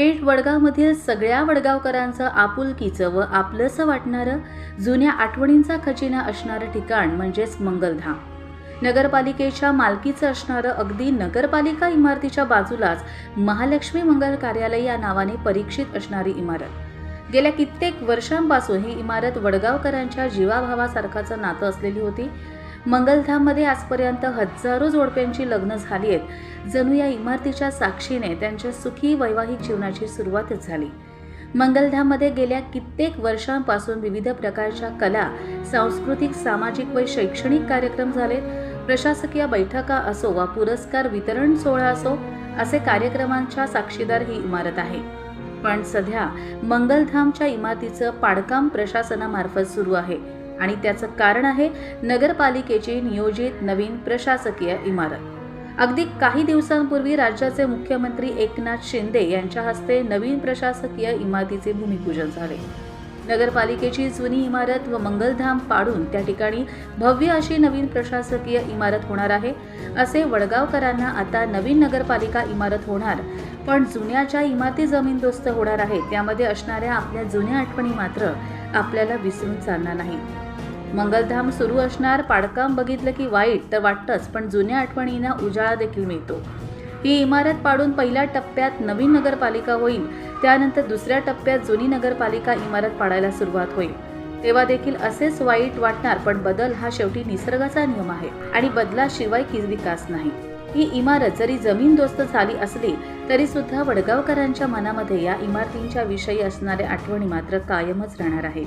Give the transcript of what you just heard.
पेठ वडगावमधील सगळ्या वडगावकरांचं आपुलकीचं व आपलंसं वाटणारं जुन्या आठवणींचा खजिना असणारं ठिकाण म्हणजेच मंगलधाम. नगरपालिकेच्या मालकीचं असणारं अगदी नगरपालिका इमारतीच्या बाजूलाच महालक्ष्मी मंगल कार्यालय या नावाने परीक्षित असणारी इमारत. गेल्या कित्येक वर्षांपासून ही इमारत वडगावकरांच्या जीवाभावासारखाचं नातं असलेली होती. मंगलधाममध्ये आजपर्यंत हजारो जोडप्यांची लग्न झाली आहेत जणू या इमारतीच्या साक्षीने त्यांच्या सुखी वैवाहिक जीवनाची सुरुवातच झाली. मंगलधाममध्ये गेल्या कित्येक वर्षांपासून विविध प्रकारच्या कला सांस्कृतिक सामाजिक व शैक्षणिक कार्यक्रम झालेत. प्रशासकीय बैठका असो वा पुरस्कार वितरण सोहळा असो असे कार्यक्रमांच्या साक्षीदार ही इमारत आहे. पण सध्या मंगलधामच्या इमारतीचं पाडकाम प्रशासनामार्फत सुरू आहे. आणि त्याचं कारण आहे नगरपालिकेची नियोजित नवीन प्रशासकीय इमारत. अगदी काही दिवसांपूर्वी राज्याचे मुख्यमंत्री एकनाथ शिंदे यांच्या हस्ते नवीन प्रशासकीय इमारतीचे भूमिपूजन झाले. नगरपालिकेची जुनी इमारत व मंगलधाम पाडून त्या ठिकाणी भव्य अशी नवीन प्रशासकीय इमारत होणार आहे असे वडगावकरांना आता नवीन नगरपालिका इमारत होणार पण जुन्या ज्या इमारती जमीनदोस्त होणार आहेत त्यामध्ये असणाऱ्या आपल्या जुन्या आठवणी मात्र आपल्याला विसरून चालणार नाही मंगलधाम सुरू असणार पाडकाम बघितलं की वाईट तर वाटतंच पण जुन्या आठवणींना उजाळा देखील मिळतो. ही इमारत पाडून पहिल्या टप्प्यात नवीन नगरपालिका होईल त्यानंतर दुसऱ्या टप्प्यात जुनी नगरपालिका इमारत पाडायला सुरुवात होईल. तेव्हा देखील असेच वाईट वाटणार पण बदल हा शेवटी निसर्गाचा नियम आहे आणि बदलाशिवाय की विकास नाही. ही इमारत जरी जमीनदोस्त झाली असली तरी सुद्धा वडगावकरांच्या मनामध्ये या इमारतींच्या विषयी असणाऱ्या आठवणी मात्र कायमच राहणार आहेत.